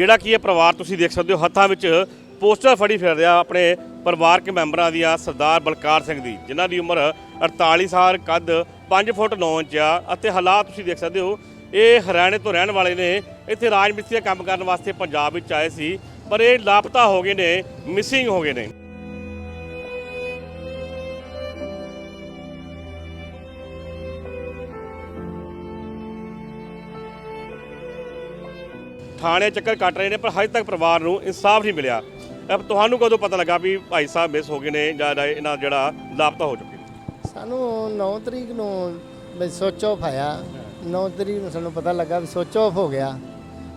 ਜਿਹੜਾ ਕੀ ਇਹ ਪਰਿਵਾਰ ਤੁਸੀਂ ਦੇਖ ਸਕਦੇ ਹੋ, ਹੱਥਾਂ ਵਿੱਚ ਪੋਸਟਰ ਫੜੀ ਫਿਰ ਰਿਹਾ ਆਪਣੇ ਪਰਿਵਾਰਕ ਮੈਂਬਰਾਂ ਦੀਆਂ ਸਰਦਾਰ ਬਲਕਾਰ ਸਿੰਘ ਦੀ, ਜਿਨ੍ਹਾਂ ਦੀ ਉਮਰ 48 ਸਾਲ, ਕੱਦ 5 ਫੁੱਟ 9 ਇੰਚ ਆ, ਅਤੇ ਹਾਲਾਤ ਤੁਸੀਂ ਦੇਖ ਸਕਦੇ ਹੋ, ਇਹ ਹਰਿਆਣੇ ਤੋਂ ਰਹਿਣ ਵਾਲੇ ਨੇ, ਇੱਥੇ ਰਾਜ ਮਿਸਤਰੀ ਦਾ ਕੰਮ ਕਰਨ ਵਾਸਤੇ ਪੰਜਾਬ ਵਿੱਚ ਆਏ ਸੀ, ਪਰ ਇਹ ਲਾਪਤਾ ਹੋ ਗਏ ਨੇ ਮਿਸਿੰਗ ਹੋ ਗਏ ਨੇ। ਥਾਣੇ ਚੱਕਰ ਕੱਟ ਰਹੇ ਨੇ, ਪਰ ਹਜੇ ਤੱਕ ਪਰਿਵਾਰ ਨੂੰ ਇਨਸਾਫ ਨਹੀਂ ਮਿਲਿਆ। ਅਬ ਤੁਹਾਨੂੰ ਕਦੋਂ ਪਤਾ ਲੱਗਾ ਵੀ ਭਾਈ ਸਾਹਿਬ ਮਿਸ ਹੋ ਗਏ ਨੇ ਜਾਂ ਇਹਨਾਂ ਜਿਹੜਾ ਲਾਪਤਾ ਹੋ ਚੁੱਕੇ ਸਾਨੂੰ 9 ਤਰੀਕ ਨੂੰ ਵੀ ਸੋਚ ਆਫ ਆਇਆ। 9 ਤਰੀਕ ਨੂੰ ਸਾਨੂੰ ਪਤਾ ਲੱਗਾ ਵੀ ਸੋਚ ਆਫ ਹੋ ਗਿਆ।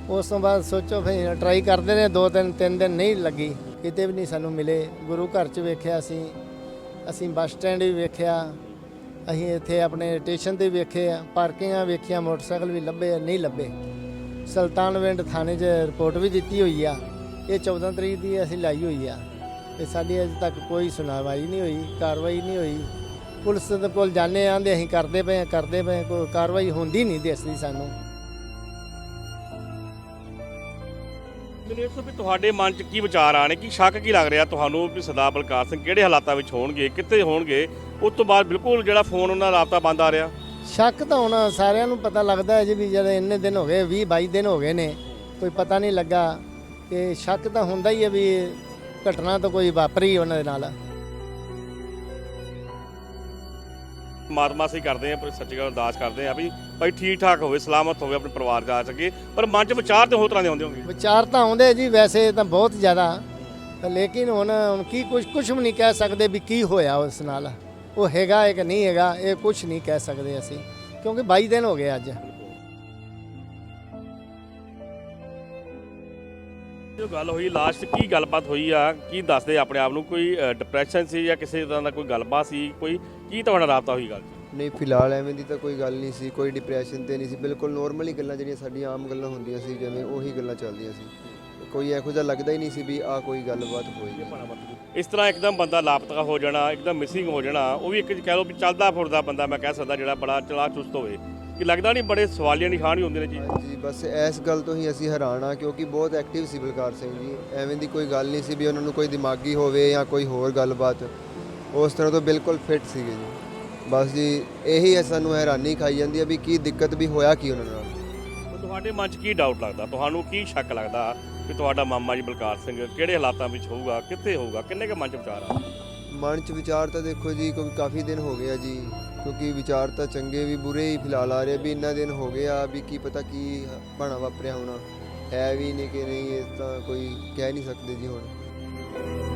ਉਸ ਤੋਂ ਬਾਅਦ ਸੋਚ ਆਫ ਟਰਾਈ ਕਰਦੇ ਨੇ ਦੋ ਤਿੰਨ ਤਿੰਨ ਦਿਨ ਨਹੀਂ ਲੱਗੀ। ਕਿਤੇ ਵੀ ਨਹੀਂ ਸਾਨੂੰ ਮਿਲੇ। ਗੁਰੂ ਘਰ 'ਚ ਵੇਖਿਆ ਅਸੀਂ। ਅਸੀਂ ਬੱਸ ਸਟੈਂਡ ਵੀ ਵੇਖਿਆ। ਅਸੀਂ ਇੱਥੇ ਆਪਣੇ ਸਟੇਸ਼ਨ ਤੇ ਵੇਖੇ ਆ। ਪਾਰਕਿੰਗਾਂ ਵੇਖੀਆਂ, ਮੋਟਰਸਾਈਕਲ ਵੀ ਲੱਭੇ ਨਹੀਂ ਲੱਭੇ। ਸੁਲਤਾਨਵਿੰਡ ਥਾਣੇ 'ਚ ਰਿਪੋਰਟ ਵੀ ਦਿੱਤੀ ਹੋਈ ਆ। ਇਹ 14 ਤਰੀਕ ਦੀ ਅਸੀਂ ਲਾਈ ਹੋਈ ਆ। ਤੇ ਸਾਡੀ ਅਜੇ ਤੱਕ ਕੋਈ ਸੁਣਵਾਈ ਨਹੀਂ ਹੋਈ ਕਾਰਵਾਈ ਨਹੀਂ ਹੋਈ। ਪੁਲਿਸ ਦੇ ਕੋਲ ਜਾਂਦੇ ਆਂਦੇ ਅਸੀਂ ਕਰਦੇ ਪਏ ਹਾਂ, ਕਰਦੇ ਪਏ ਹਾਂ, ਕੋਈ ਕਾਰਵਾਈ ਹੁੰਦੀ ਨਹੀਂ ਦਿਸਦੀ ਸਾਨੂੰ। ਮੈਨੂੰ ਇਸ ਤੋਂ ਵੀ ਤੁਹਾਡੇ ਮਨ 'ਚ ਕੀ ਵਿਚਾਰ ਆਣੇ ਕੀ ਸ਼ੱਕ ਕੀ ਲੱਗ ਰਿਹਾ ਤੁਹਾਨੂੰ ਵੀ ਸਰਦਾਰ ਬਲਕਾਰ ਸਿੰਘ ਕਿਹੜੇ ਹਾਲਾਤਾਂ ਵਿੱਚ ਹੋਣਗੇ ਕਿੱਥੇ ਹੋਣਗੇ? ਉਸ ਤੋਂ ਬਾਅਦ ਬਿਲਕੁਲ ਜਿਹੜਾ ਫੋਨ ਉਹਨਾਂ ਦਾ ਰਾਬਤਾ ਬੰਦ ਆ ਰਿਹਾ। ਸ਼ੱਕ ਤਾਂ ਹੁਣ ਸਾਰਿਆਂ ਨੂੰ ਪਤਾ ਲੱਗਦਾ ਹੈ ਜੀ ਵੀ ਜਿਹੜੇ ਇੰਨੇ ਦਿਨ ਹੋ ਗਏ 20 22 ਦਿਨ ਹੋ ਗਏ ਨੇ ਕੋਈ ਪਤਾ ਨਹੀਂ ਲੱਗਾ ਕਿ ਸ਼ੱਕ ਤਾਂ ਹੁੰਦਾ ਹੀ ਹੈ ਵੀ ਘਟਨਾ ਤਾਂ ਕੋਈ ਵਾਪਰੀ ਉਹਨਾਂ ਦੇ ਨਾਲ। ਮਾਤਮਾ ਅਸੀਂ ਕਰਦੇ ਆ ਪਰ ਸੱਚੀ ਗੱਲ ਅਰਦਾਸ ਕਰਦੇ ਆ ਵੀ ਭਾਈ ਠੀਕ ਠਾਕ ਹੋਵੇ ਸਲਾਮਤ ਹੋਵੇ ਆਪਣੇ ਪਰਿਵਾਰ ਜਾ ਸਕੇ ਪਰ ਮਨ 'ਚ ਵਿਚਾਰ ਤੇ ਹੋਰ ਤਰ੍ਹਾਂ ਦੇ ਆਉਂਦੇ ਹੋਣਗੇ। ਵਿਚਾਰ ਤਾਂ ਆਉਂਦੇ ਜੀ ਵੈਸੇ ਤਾਂ ਬਹੁਤ ਜ਼ਿਆਦਾ ਲੇਕਿਨ ਹੁਣ ਹੁਣ ਕੀ ਕੁਝ ਕੁਝ ਵੀ ਨਹੀਂ ਕਹਿ ਸਕਦੇ ਵੀ ਕੀ ਹੋਇਆ ਉਸ ਨਾਲ। ਉਹ ਹੈਗਾ ਹੈ ਕਿ ਨਹੀਂ ਹੈਗਾ ਇਹ ਕੁਝ ਨਹੀਂ ਕਹਿ ਸਕਦੇ ਅਸੀਂ ਕਿਉਂਕਿ 22 ਦਿਨ ਹੋ ਗਏ ਅੱਜ। ਜੋ ਗੱਲ ਹੋਈ ਲਾਸਟ ਕੀ ਗੱਲਬਾਤ ਹੋਈ ਆ? ਕੀ ਦੱਸਦੇ ਆਪਣੇ ਆਪ ਨੂੰ? ਕੋਈ ਡਿਪਰੈਸ਼ਨ ਸੀ ਜਾਂ ਕਿਸੇ ਤਰ੍ਹਾਂ ਦਾ ਕੋਈ ਗੱਲਬਾਤ ਸੀ? ਕੋਈ ਕੀ ਤੁਹਾਡਾ ਰਾਬਤਾ ਹੋਈ ਗੱਲ? ਨਹੀਂ ਫਿਲਹਾਲ ਐਵੇਂ ਦੀ ਤਾਂ ਕੋਈ ਗੱਲ ਨਹੀਂ ਸੀ ਕੋਈ ਡਿਪਰੈਸ਼ਨ ਤੇ ਨਹੀਂ ਸੀ। ਬਿਲਕੁਲ ਨੋਰਮਲ ਹੀ ਗੱਲਾਂ ਜਿਹੜੀਆਂ ਸਾਡੀਆਂ ਆਮ ਗੱਲਾਂ ਹੁੰਦੀਆਂ ਸੀ ਜਿਵੇਂ ਉਹੀ ਗੱਲਾਂ ਚੱਲਦੀਆਂ ਸੀ। ਕੋਈ ਇਹੋ ਜਿਹਾ ਲੱਗਦਾ ਹੀ ਨਹੀਂ ਸੀ ਵੀ ਆ ਕੋਈ ਗੱਲਬਾਤ ਹੋਈ ਹੈ। ਇਸ ਤਰ੍ਹਾਂ ਇੱਕਦਮ ਬੰਦਾ ਲਾਪਤਾ ਹੋ ਜਾਣਾ ਇੱਕਦਮ ਮਿਸਿੰਗ ਹੋ ਜਾਣਾ ਉਹ ਵੀ ਇੱਕ ਕਹਿ ਲਓ ਵੀ ਚੱਲਦਾ ਫੁਰਦਾ ਬੰਦਾ ਮੈਂ ਕਹਿ ਸਕਦਾ ਜਿਹੜਾ ਬੜਾ ਚਲਾ ਚੁਸਤ ਹੋਵੇ। ਕਿ ਲੱਗਦਾ ਨਹੀਂ ਬੜੇ ਸਵਾਲੀਆ ਨਿਸ਼ਾਨ ਹੀ ਹੁੰਦੇ ਨੇ ਜੀ। ਜੀ ਬਸ ਇਸ ਗੱਲ ਤੋਂ ਹੀ ਅਸੀਂ ਹੈਰਾਨ ਆ ਕਿਉਂਕਿ ਬਹੁਤ ਐਕਟਿਵ ਸੀ ਬਲਕਾਰ ਸਿੰਘ ਜੀ। ਐਵੇਂ ਦੀ ਕੋਈ ਗੱਲ ਨਹੀਂ ਸੀ ਵੀ ਉਹਨਾਂ ਨੂੰ ਕੋਈ ਦਿਮਾਗੀ ਹੋਵੇ ਜਾਂ ਕੋਈ ਹੋਰ ਗੱਲਬਾਤ। ਉਸ ਤਰ੍ਹਾਂ ਤੋਂ ਬਿਲਕੁਲ ਫਿੱਟ ਸੀਗੇ ਜੀ। ਬਸ ਜੀ ਇਹੀ ਹੈ ਸਾਨੂੰ ਹੈਰਾਨੀ ਖਾਈ ਜਾਂਦੀ ਹੈ ਵੀ ਕੀ ਦਿੱਕਤ ਵੀ ਹੋਇਆ ਕੀ ਉਹਨਾਂ ਨਾਲ। ਤੁਹਾਡੇ ਮਨ 'ਚ ਕੀ ਡਾਊਟ ਲੱਗਦਾ? ਤੁਹਾਨੂੰ ਕੀ ਸ਼ੱਕ ਲੱਗਦਾ? ਕਿ ਤੁਹਾਡਾ ਮਾਮਾ ਜੀ ਬਲਕਾਰ ਸਿੰਘ ਕਿਹੜੇ ਹਾਲਾਤਾਂ ਵਿੱਚ ਹੋਊਗਾ, ਕਿੱਥੇ ਹੋਊਗਾ, ਕਿੰਨੇ ਕੁ ਮਨ 'ਚ ਵਿਚਾਰ ਆ? ਮਨ ਚ ਵਿਚਾਰ ਤਾਂ ਦੇਖੋ ਜੀ ਕਿਉਂਕਿ ਕਾਫੀ ਦਿਨ ਹੋ ਗਏ ਆ ਜੀ, ਕਿਉਂਕਿ ਵਿਚਾਰ ਤਾਂ ਚੰਗੇ ਵੀ ਬੁਰੇ ਹੀ ਫਿਲਹਾਲ ਆ ਰਹੇ ਵੀ ਇੰਨਾ ਦਿਨ ਹੋ ਗਏ ਆ, ਵੀ ਕੀ ਪਤਾ ਕੀ ਬਣਾ ਵਾਪਰਿਆ ਹੋਣਾ, ਹੈ ਵੀ ਨਹੀਂ ਕਿ ਨਹੀਂ, ਇਹ ਤਾਂ ਕੋਈ ਕਹਿ ਨਹੀਂ ਸਕਦੇ ਜੀ ਹੁਣ।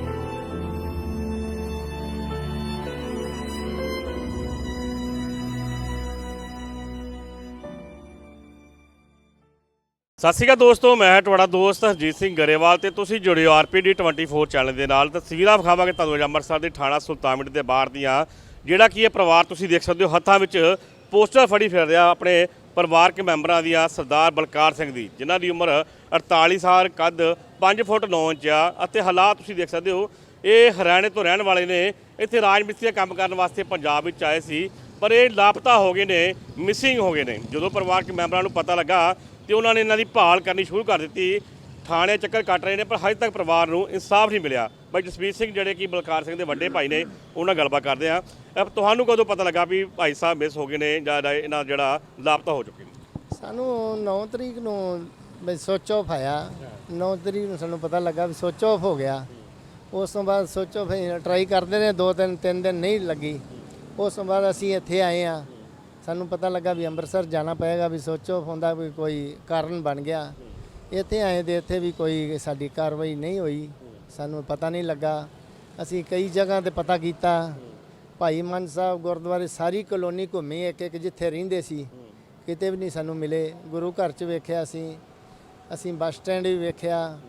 ਸਤਿ ਸ਼੍ਰੀ ਅਕਾਲ ਦੋਸਤੋ, ਮੈਂ ਤੁਹਾਡਾ ਦੋਸਤ ਹਰਜੀਤ ਸਿੰਘ ਗਰੇਵਾਲ ਤੇ ਤੁਸੀਂ ਜੁੜੇ ਹੋ ਆਰਪੀਡੀ 24 ਚੈਨਲ ਦੇ ਨਾਲ। ਤਸਵੀਰਾਂ ਵਿਖਾਵਾਂਗੇ ਤੁਹਾਨੂੰ ਅੱਜ ਅੰਮ੍ਰਿਤਸਰ ਦੇ ਥਾਣਾ ਸੁਲਤਾਨਪੁਰ ਦੇ ਬਾਹਰ ਦੀਆਂ। ਜਿਹੜਾ ਕੀ ਇਹ ਪਰਿਵਾਰ ਤੁਸੀਂ ਦੇਖ ਸਕਦੇ ਹੋ, ਹੱਥਾਂ ਵਿੱਚ ਪੋਸਟਰ ਫੜੀ ਫਿਰ ਰਿਹਾ ਆਪਣੇ ਪਰਿਵਾਰਕ ਮੈਂਬਰਾਂ ਦੀਆਂ, ਸਰਦਾਰ ਬਲਕਾਰ ਸਿੰਘ ਦੀ, ਜਿਨ੍ਹਾਂ ਦੀ ਉਮਰ 48 ਸਾਲ, ਕੱਦ 5 ਫੁੱਟ 9 ਇੰਚ ਆ। ਅਤੇ ਹਾਲਾਤ ਤੁਸੀਂ ਦੇਖ ਸਕਦੇ ਹੋ, ਇਹ ਹਰਿਆਣੇ ਤੋਂ ਰਹਿਣ ਵਾਲੇ ਨੇ। ਇੱਥੇ ਰਾਜ ਮਿਸਤਰੀ ਦਾ ਕੰਮ ਕਰਨ ਵਾਸਤੇ ਪੰਜਾਬ ਵਿੱਚ ਆਏ ਸੀ, ਪਰ ਇਹ ਲਾਪਤਾ ਹੋ ਗਏ ਨੇ, ਮਿਸਿੰਗ ਹੋ ਗਏ ਨੇ। ਜਦੋਂ ਪਰਿਵਾਰਕ ਮੈਂਬਰਾਂ ਨੂੰ ਪਤਾ ਲੱਗਾ ਤੇ ਉਹਨਾਂ ਨੇ ਇਹਨਾਂ ਦੀ ਭਾਲ ਕਰਨੀ ਸ਼ੁਰੂ ਕਰ ਦਿੱਤੀ। ਥਾਣੇ ਚੱਕਰ ਕੱਟ ਰਹੇ ਨੇ, ਪਰ ਹਜੇ ਤੱਕ ਪਰਿਵਾਰ ਨੂੰ ਇਨਸਾਫ ਨਹੀਂ ਮਿਲਿਆ। ਬਾਈ ਜਸਵੀਰ ਸਿੰਘ ਜਿਹੜੇ ਕਿ ਬਲਕਾਰ ਸਿੰਘ ਦੇ ਵੱਡੇ ਭਾਈ ਨੇ, ਉਹਨਾਂ ਨਾਲ ਗੱਲਬਾਤ ਕਰਦੇ ਆ ਤੁਹਾਨੂੰ ਕਦੋਂ ਪਤਾ ਲੱਗਾ ਵੀ ਭਾਈ ਸਾਹਿਬ ਮਿਸ ਹੋ ਗਏ ਨੇ ਜਾਂ ਇਹਨਾਂ ਦਾ ਜਿਹੜਾ ਲਾਪਤਾ ਹੋ ਚੁੱਕੇ ਨੇ? ਸਾਨੂੰ 9 ਤਰੀਕ ਨੂੰ ਬਈ ਸੋਚ ਆਫ ਆਇਆ। 9 ਤਰੀਕ ਨੂੰ ਸਾਨੂੰ ਪਤਾ ਲੱਗਾ ਵੀ ਸੋਚ ਆਫ ਹੋ ਗਿਆ। ਉਸ ਤੋਂ ਬਾਅਦ ਸੋਚ ਆਫ ਟਰਾਈ ਕਰਦੇ ਨੇ ਦੋ ਤਿੰਨ ਤਿੰਨ ਦਿਨ ਨਹੀਂ ਲੱਗੀ। ਉਸ ਤੋਂ ਬਾਅਦ ਅਸੀਂ ਇੱਥੇ ਆਏ ਆ ਸਾਨੂੰ ਪਤਾ ਲੱਗਾ ਵੀ ਅੰਮ੍ਰਿਤਸਰ ਜਾਣਾ ਪਏਗਾ, ਵੀ ਸੋਚੋ ਹੁੰਦਾ ਵੀ ਕੋਈ ਕਾਰਨ ਬਣ ਗਿਆ। ਇੱਥੇ ਆਏ ਦੇ ਇੱਥੇ ਵੀ ਕੋਈ ਸਾਡੀ ਕਾਰਵਾਈ ਨਹੀਂ ਹੋਈ। ਸਾਨੂੰ ਪਤਾ ਨਹੀਂ ਲੱਗਾ। ਅਸੀਂ ਕਈ ਜਗ੍ਹਾ ਤੇ ਪਤਾ ਕੀਤਾ। ਭਾਈ ਮਨ ਸਾਹਿਬ ਗੁਰਦੁਆਰੇ ਸਾਰੀ ਕਲੋਨੀ ਘੁੰਮੀ ਇੱਕ ਇੱਕ ਜਿੱਥੇ ਰਹਿੰਦੇ ਸੀ। ਕਿਤੇ ਵੀ ਨਹੀਂ ਸਾਨੂੰ ਮਿਲੇ। ਗੁਰੂ ਘਰ 'ਚ ਵੇਖਿਆ ਅਸੀਂ ਅਸੀਂ ਬੱਸ ਸਟੈਂਡ ਵੀ ਵੇਖਿਆ।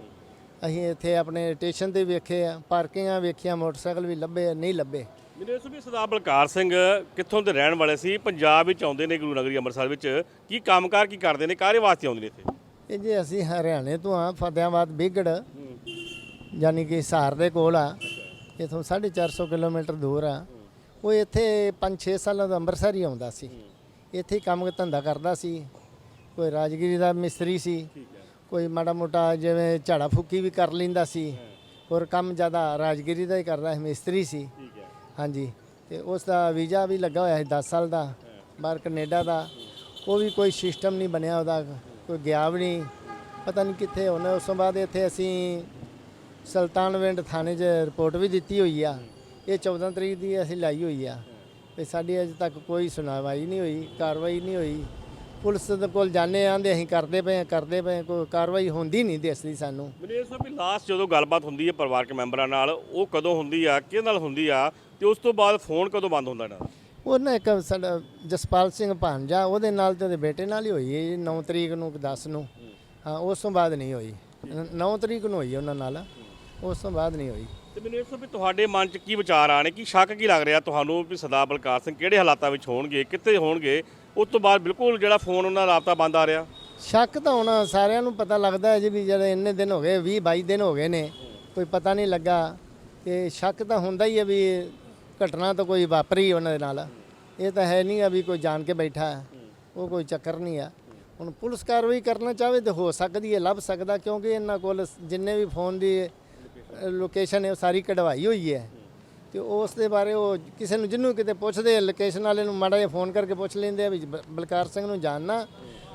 ਅਸੀਂ ਇੱਥੇ ਆਪਣੇ ਸਟੇਸ਼ਨ ਤੇ ਵੇਖੇ ਆ ਪਾਰਕਿੰਗਾਂ ਵੇਖੀਆਂ, ਮੋਟਰਸਾਈਕਲ ਵੀ ਲੱਭੇ, ਨਹੀਂ ਲੱਭੇ। ਮੇਰੇ ਵੀ ਸਰਦਾਰ ਬਲਕਾਰ ਸਿੰਘ ਕਿੱਥੋਂ ਦੇ ਰਹਿਣ ਵਾਲੇ ਸੀ ਪੰਜਾਬ ਵਿੱਚ ਆਉਂਦੇ ਨੇ ਗੁਰੂ ਨਗਰੀ ਅੰਮ੍ਰਿਤਸਰ ਵਿੱਚ। ਕੀ ਕੰਮਕਾਰ ਕੀ ਕਰਦੇ ਨੇ ਕਾਹਦੇ ਵਾਸਤੇ ਆਉਂਦੇ ਨੇ ਇੱਥੇ? ਇਹ ਜੇ ਅਸੀਂ ਹਰਿਆਣੇ ਤੋਂ ਆ ਫਤਿਆਬਾਦ ਬਿਗੜ ਯਾਨੀ ਕਿ ਹਿਸਾਰ ਦੇ ਕੋਲ ਆ। ਇਥੋਂ 450 ਕਿਲੋਮੀਟਰ ਦੂਰ ਆ। ਉਹ ਇੱਥੇ 5-6 ਸਾਲਾਂ ਤੋਂ ਅੰਮ੍ਰਿਤਸਰ ਹੀ ਆਉਂਦਾ ਸੀ। ਇੱਥੇ ਹੀ ਕੰਮ ਧੰਦਾ ਕਰਦਾ ਸੀ। ਕੋਈ ਰਾਜਗੀਰੀ ਦਾ ਮਿਸਤਰੀ ਸੀ। ਕੋਈ ਮਾੜਾ ਮੋਟਾ ਜਿਵੇਂ ਝਾੜਾ ਫੁੱਕੀ ਵੀ ਕਰ ਲੈਂਦਾ ਸੀ। ਹੋਰ ਕੰਮ ਜ਼ਿਆਦਾ ਰਾਜਗੀਰੀ ਦਾ ਹੀ ਕਰਦਾ ਸੀ ਮਿਸਤਰੀ ਸੀ। ਹਾਂਜੀ। ਤੇ ਉਸ ਦਾ ਵੀਜ਼ਾ ਵੀ ਲੱਗਾ ਹੋਇਆ ਸੀ 10 ਸਾਲ ਦਾ ਬਾਹਰ ਕੈਨੇਡਾ ਦਾ। ਉਹ ਵੀ ਕੋਈ ਸਿਸਟਮ ਨਹੀਂ ਬਣਿਆ ਉਹਦਾ ਕੋਈ ਗਿਆ ਵੀ ਨਹੀਂ। ਪਤਾ ਨਹੀਂ ਕਿੱਥੇ ਉਹਨੇ ਉਸ ਤੋਂ ਬਾਅਦ ਇੱਥੇ ਅਸੀਂ ਸੁਲਤਾਨਵਿੰਡ ਥਾਣੇ 'ਚ ਰਿਪੋਰਟ ਵੀ ਦਿੱਤੀ ਹੋਈ ਆ। ਇਹ 14 ਤਰੀਕ ਦੀ ਅਸੀਂ ਲਾਈ ਹੋਈ ਆ। ਤੇ ਸਾਡੀ ਅਜੇ ਤੱਕ ਕੋਈ ਸੁਣਵਾਈ ਨਹੀਂ ਹੋਈ ਕਾਰਵਾਈ ਨਹੀਂ ਹੋਈ। ਪੁਲਿਸ ਦੇ ਕੋਲ ਜਾਣੇ ਆਂਦੇ ਅਸੀਂ ਕਰਦੇ ਪਏ ਹਾਂ, ਕਰਦੇ ਪਏ ਕੋਈ ਕਾਰਵਾਈ ਹੁੰਦੀ ਨਹੀਂ ਦਿਸਦੀ ਸਾਨੂੰ। ਮੈਨੂੰ ਇਹ ਵੀ ਲਾਸਟ ਜਦੋਂ ਗੱਲਬਾਤ ਹੁੰਦੀ ਹੈ ਪਰਿਵਾਰਕ ਮੈਂਬਰਾਂ ਨਾਲ ਉਹ ਕਦੋਂ ਹੁੰਦੀ ਆ ਕਿਹਦੇ ਨਾਲ ਹੁੰਦੀ ਆ? ਤੇ ਉਸ ਤੋਂ ਬਾਅਦ ਫੋਨ ਕਦੋਂ ਬੰਦ ਹੁੰਦਾ ਇਹਨਾਂ ਦਾ? ਉਹ ਨਾ ਇੱਕ ਸਾਡਾ ਜਸਪਾਲ ਸਿੰਘ ਭਾਂਜਾ ਉਹਦੇ ਨਾਲ ਤੇ ਉਹਦੇ ਬੇਟੇ ਨਾਲ ਹੀ ਹੋਈ ਹੈ ਜੀ 9 ਤਰੀਕ ਨੂੰ 10 ਨੂੰ। ਹਾਂ ਉਸ ਤੋਂ ਬਾਅਦ ਨਹੀਂ ਹੋਈ। 9 ਤਰੀਕ ਨੂੰ ਹੋਈ ਉਹਨਾਂ ਨਾਲ। ਉਸ ਤੋਂ ਬਾਅਦ ਨਹੀਂ ਹੋਈ। ਤੇ ਮੈਨੂੰ ਇਸ ਵੀ ਤੁਹਾਡੇ ਮਨ 'ਚ ਕੀ ਵਿਚਾਰ ਆਣੇ ਕੀ ਸ਼ੱਕ ਕੀ ਲੱਗ ਰਿਹਾ ਤੁਹਾਨੂੰ ਵੀ ਸਰਦਾਰ ਬਲਕਾਰ ਸਿੰਘ ਕਿਹੜੇ ਹਾਲਾਤਾਂ ਵਿੱਚ ਹੋਣਗੇ ਕਿੱਥੇ ਹੋਣਗੇ? ਉਸ ਤੋਂ ਬਾਅਦ ਬਿਲਕੁਲ ਜਿਹੜਾ ਫੋਨ ਉਹਨਾਂ ਦਾ ਰਾਬਤਾ ਬੰਦ ਆ ਰਿਹਾ। ਸ਼ੱਕ ਤਾਂ ਹੁਣ ਸਾਰਿਆਂ ਨੂੰ ਪਤਾ ਲੱਗਦਾ ਹੈ ਜੀ ਵੀ ਜਿਹੜੇ ਇੰਨੇ ਦਿਨ ਹੋ ਗਏ 20 22 ਦਿਨ ਹੋ ਗਏ ਨੇ ਕੋਈ ਪਤਾ ਨਹੀਂ ਲੱਗਾ। ਤੇ ਸ਼ੱਕ ਤਾਂ ਹੁੰਦਾ ਹੀ ਹੈ ਵੀ ਘਟਨਾ ਤਾਂ ਕੋਈ ਵਾਪਰੀ ਉਹਨਾਂ ਦੇ ਨਾਲ। ਇਹ ਤਾਂ ਹੈ ਨਹੀਂ ਆ ਵੀ ਕੋਈ ਜਾਣ ਕੇ ਬੈਠਾ ਹੈ। ਉਹ ਕੋਈ ਚੱਕਰ ਨਹੀਂ ਆ। ਹੁਣ ਪੁਲਿਸ ਕਾਰਵਾਈ ਕਰਨਾ ਚਾਹਵੇ ਤਾਂ ਹੋ ਸਕਦੀ ਹੈ, ਲੱਭ ਸਕਦਾ ਕਿਉਂਕਿ ਇਹਨਾਂ ਕੋਲ ਜਿੰਨੇ ਵੀ ਫੋਨ ਦੀ ਲੋਕੇਸ਼ਨ ਹੈ, ਉਹ ਸਾਰੀ ਕਢਵਾਈ ਹੋਈ ਹੈ। ਤੇ ਉਸ ਦੇ ਬਾਰੇ ਉਹ ਕਿਸੇ ਨੂੰ ਜਿੰਨੂੰ ਕਿਤੇ ਪੁੱਛਦੇ ਲੋਕੇਸ਼ਨ ਵਾਲੇ ਨੂੰ ਮਾੜਾ ਜਿਹਾ ਫੋਨ ਕਰਕੇ ਪੁੱਛ ਲੈਂਦੇ ਆ ਵੀ ਬ- ਬਲਕਾਰ ਸਿੰਘ ਨੂੰ ਜਾਣਨਾ।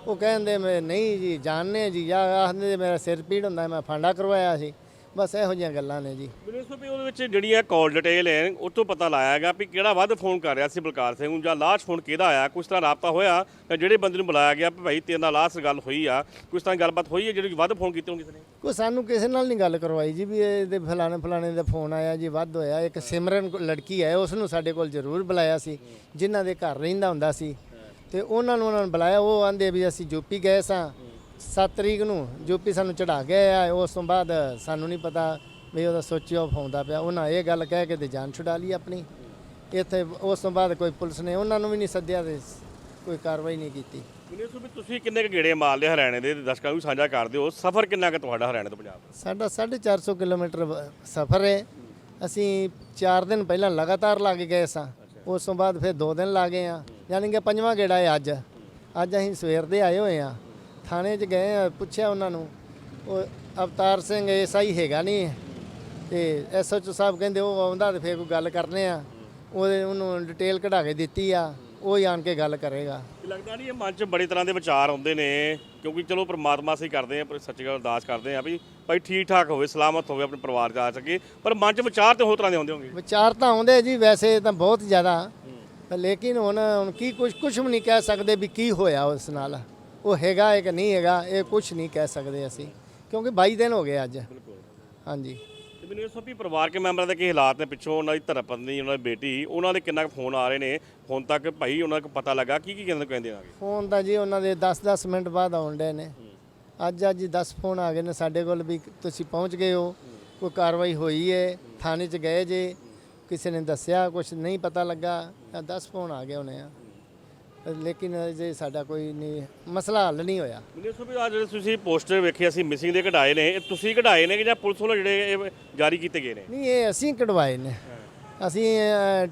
ਉਹ ਕਹਿੰਦੇ ਮੈਂ, ਨਹੀਂ ਜੀ, ਜਾਣਨੇ ਜੀ। ਜਾਂ ਆਖਦੇ ਮੇਰਾ ਸਿਰ ਪੀੜ ਹੁੰਦਾ, ਮੈਂ ਫਾਂਡਾ ਕਰਵਾਇਆ ਸੀ। ਬਸ ਇਹੋ ਜਿਹੀਆਂ ਗੱਲਾਂ ਨੇ ਜੀ। ਮੈਨੂੰ ਇਸ ਤੋਂ ਵੀ ਉਹਦੇ ਵਿੱਚ ਜਿਹੜੀ ਹੈ ਕਾਲ ਡਿਟੇਲ ਹੈ ਉਹ ਤੋਂ ਪਤਾ ਲਾਇਆ ਗਿਆ ਵੀ ਕਿਹੜਾ ਵੱਧ ਫੋਨ ਕਰ ਰਿਹਾ ਸੀ ਬਲਕਾਰ ਸਿੰਘ। ਨੂੰ ਜਾਂ ਲਾਸਟ ਫੋਨ ਕਿਹਦਾ ਆਇਆ ਕੁਛ ਤਰ੍ਹਾਂ ਰਾਬਤਾ ਹੋਇਆ ਜਾਂ ਜਿਹੜੇ ਬੰਦੇ ਨੂੰ ਬੁਲਾਇਆ ਗਿਆ ਵੀ ਭਾਈ ਤੇਰੇ ਨਾਲ ਲਾਸਟ ਗੱਲ ਹੋਈ ਆ ਕੁਛ ਤਰ੍ਹਾਂ ਗੱਲਬਾਤ ਹੋਈ ਹੈ ਜਿਹੜੀ ਵੱਧ ਫੋਨ ਕੀਤੇ ਹੋਣ ਕਿਸੇ ਨੇ ਕੋਈ ਸਾਨੂੰ ਕਿਸੇ ਨਾਲ ਨਹੀਂ ਗੱਲ ਕਰਵਾਈ ਜੀ ਵੀ ਇਹਦੇ ਫਲਾਣੇ ਫਲਾਣੇ ਦਾ ਫੋਨ ਆਇਆ ਜੀ ਵੱਧ ਹੋਇਆ। ਇੱਕ ਸਿਮਰਨ ਕੋ- ਲੜਕੀ ਹੈ ਉਸ ਨੂੰ ਸਾਡੇ ਕੋਲ ਜ਼ਰੂਰ ਬੁਲਾਇਆ ਸੀ ਜਿਨ੍ਹਾਂ ਦੇ ਘਰ ਰਹਿੰਦਾ ਹੁੰਦਾ ਸੀ। ਤੇ ਉਹਨਾਂ ਨੂੰ ਉਹਨਾਂ ਨੇ ਬੁਲਾਇਆ ਉਹ ਆਂਦੇ ਵੀ ਅਸੀਂ ਯੂਪੀ ਗਏ ਸਾਂ। 7 ਤਰੀਕ ਨੂੰ ਯੂਪੀ ਸਾਨੂੰ ਚੜਾ ਗਏ ਆ ਉਸ ਤੋਂ ਬਾਅਦ ਸਾਨੂੰ ਨਹੀਂ ਪਤਾ ਵੀ ਉਹਦਾ ਸੋਚੀ ਆਫ ਹੁੰਦਾ ਪਿਆ। ਉਹਨਾਂ ਇਹ ਗੱਲ ਕਹਿ ਕੇ ਤੇ ਜਾਨ ਛੁਡਾ ਲਈ ਆਪਣੀ। ਇੱਥੇ ਉਸ ਤੋਂ ਬਾਅਦ ਕੋਈ ਪੁਲਿਸ ਨੇ ਉਹਨਾਂ ਨੂੰ ਵੀ ਨਹੀਂ ਸੱਦਿਆ ਤੇ ਕੋਈ ਕਾਰਵਾਈ ਨਹੀਂ ਕੀਤੀ। ਮੈਨੂੰ ਵੀ ਤੁਸੀਂ ਕਿੰਨੇ ਕੁ ਗੇੜੇ ਮਾਰ ਲਏ ਹਰਿਆਣੇ ਦੇ? ਦਰਸ਼ਕਾਂ ਨੂੰ ਵੀ ਸਾਂਝਾ ਕਰਦੇ ਹੋ ਸਫ਼ਰ ਕਿੰਨਾ ਕੁ ਤੁਹਾਡਾ ਹਰਿਆਣੇ ਤੋਂ ਪੰਜਾਬ? ਸਾਡਾ 450 ਕਿਲੋਮੀਟਰ ਸਫ਼ਰ ਹੈ। ਅਸੀਂ 4 ਦਿਨ ਪਹਿਲਾਂ ਲਗਾਤਾਰ ਲਾ ਕੇ ਗਏ ਸਾਂ। ਉਸ ਤੋਂ ਬਾਅਦ ਫਿਰ 2 ਦਿਨ ਲਾ ਗਏ ਆ ਯਾਨੀ ਕਿ ਪੰਜਵਾਂ ਗੇੜਾ ਹੈ ਅੱਜ। ਅੱਜ ਅਸੀਂ ਸਵੇਰ ਦੇ ਆਏ ਹੋਏ ਆ ਥਾਣੇ 'ਚ ਗਏ ਆ ਪੁੱਛਿਆ ਉਹਨਾਂ ਨੂੰ ਉਹ ਅਵਤਾਰ ਸਿੰਘ ਐਸਆਈ ਹੈਗਾ ਨਹੀਂ ਤੇ ਐਸਐਚਓ ਸਾਹਿਬ ਕਹਿੰਦੇ ਉਹ ਆਉਂਦਾ ਤੇ ਫਿਰ ਕੋਈ ਗੱਲ ਕਰਨੇ ਆ। ਉਹਦੇ ਉਹਨੂੰ ਡਿਟੇਲ ਕਢਾ ਕੇ ਦਿੱਤੀ ਆ ਉਹ ਹੀ ਆਣ ਕੇ ਗੱਲ ਕਰੇਗਾ। ਲੱਗਦਾ ਨਹੀਂ ਇਹ ਮਨ 'ਚ ਬੜੀ ਤਰ੍ਹਾਂ ਦੇ ਵਿਚਾਰ ਆਉਂਦੇ ਨੇ ਕਿਉਂਕਿ ਚਲੋ ਪ੍ਰਮਾਤਮਾ ਅਸੀਂ ਕਰਦੇ ਆ ਪਰ ਸੱਚੀ ਗੱਲ ਅਰਦਾਸ ਕਰਦੇ ਆ ਵੀ ਭਾਈ ਠੀਕ ਠਾਕ ਹੋਵੇ ਸਲਾਮਤ ਹੋਵੇ ਆਪਣੇ ਪਰਿਵਾਰ ਜਾ ਸਕੇ ਪਰ ਮਨ 'ਚ ਵਿਚਾਰ ਤੇ ਹੋਰ ਤਰ੍ਹਾਂ ਦੇ ਆਉਂਦੇ ਹੋਣਗੇ। ਵਿਚਾਰ ਤਾਂ ਆਉਂਦੇ ਜੀ ਵੈਸੇ ਤਾਂ ਬਹੁਤ ਜ਼ਿਆਦਾ ਪਰ ਲੇਕਿਨ ਹੁਣ ਹੁਣ ਕੀ ਕੁਝ ਕੁਝ ਵੀ ਨਹੀਂ ਕਹਿ ਸਕਦੇ ਵੀ ਕੀ ਹੋਇਆ ਉਸ ਨਾਲ। ਉਹ ਹੈਗਾ ਹੈ ਕਿ ਨਹੀਂ ਹੈਗਾ ਇਹ ਕੁਝ ਨਹੀਂ ਕਹਿ ਸਕਦੇ ਅਸੀਂ। ਕਿਉਂਕਿ 22 ਦਿਨ ਹੋ ਗਏ ਅੱਜ। ਹਾਂਜੀ। ਤੇ ਮੈਨੂੰ ਇਸ ਵੀ ਪਰਿਵਾਰਕ ਮੈਂਬਰਾਂ ਦੇ ਕੀ ਹਾਲਾਤ ਨੇ ਪਿੱਛੋਂ ਉਹਨਾਂ ਦੀ ਧਰਮ ਪਤਨੀ ਉਹਨਾਂ ਦੀ ਬੇਟੀ ਉਹਨਾਂ ਦੇ ਕਿੰਨਾ ਕੁ ਫੋਨ ਆ ਰਹੇ ਨੇ? ਫੋਨ ਤੱਕ ਭਾਈ ਉਹਨਾਂ ਨੂੰ ਪਤਾ ਲੱਗਾ? ਕੀ ਕੀ ਕਹਿੰਦੇ ਕਹਿੰਦੇ ਆਗੇ? ਫੋਨ ਤਾਂ ਜੀ ਉਹਨਾਂ ਦੇ 10-10 ਮਿੰਟ ਬਾਅਦ ਆਉਣ ਡੇ ਨੇ। ਅੱਜ ਅੱਜ ਹੀ 10 ਫੋਨ ਆ ਗਏ ਨੇ ਸਾਡੇ ਕੋਲ ਵੀ ਤੁਸੀਂ ਪਹੁੰਚ ਗਏ ਹੋ। ਕੋਈ ਕਾਰਵਾਈ ਹੋਈ ਹੈ ਥਾਣੇ 'ਚ ਗਏ ਜੇ। ਕਿਸੇ ਨੇ ਦੱਸਿਆ ਕੁਝ ਨਹੀਂ ਪਤਾ ਲੱਗਾ। 10 ਫੋਨ ਆ ਗਏ ਹੋਣੇ ਆ। ਲੇਕਿਨ ਜੇ ਸਾਡਾ ਕੋਈ ਨਹੀਂ ਮਸਲਾ ਹੱਲ ਨਹੀਂ ਹੋਇਆ। ਮੈਨੂੰ ਇਸ ਵੀ ਆ ਜਿਹੜੇ ਤੁਸੀਂ ਪੋਸਟਰ ਵੇਖੇ ਅਸੀਂ ਮਿਸਿੰਗ ਦੇ ਕਢਾਏ ਨੇ ਇਹ ਤੁਸੀਂ ਕਢਾਏ ਨੇ ਕਿ ਜਾਂ ਪੁਲਿਸ ਵੱਲੋਂ ਜਿਹੜੇ ਇਹ ਜਾਰੀ ਕੀਤੇ ਗਏ ਨੇ? ਨਹੀਂ ਇਹ ਅਸੀਂ ਕਢਵਾਏ ਨੇ। ਅਸੀਂ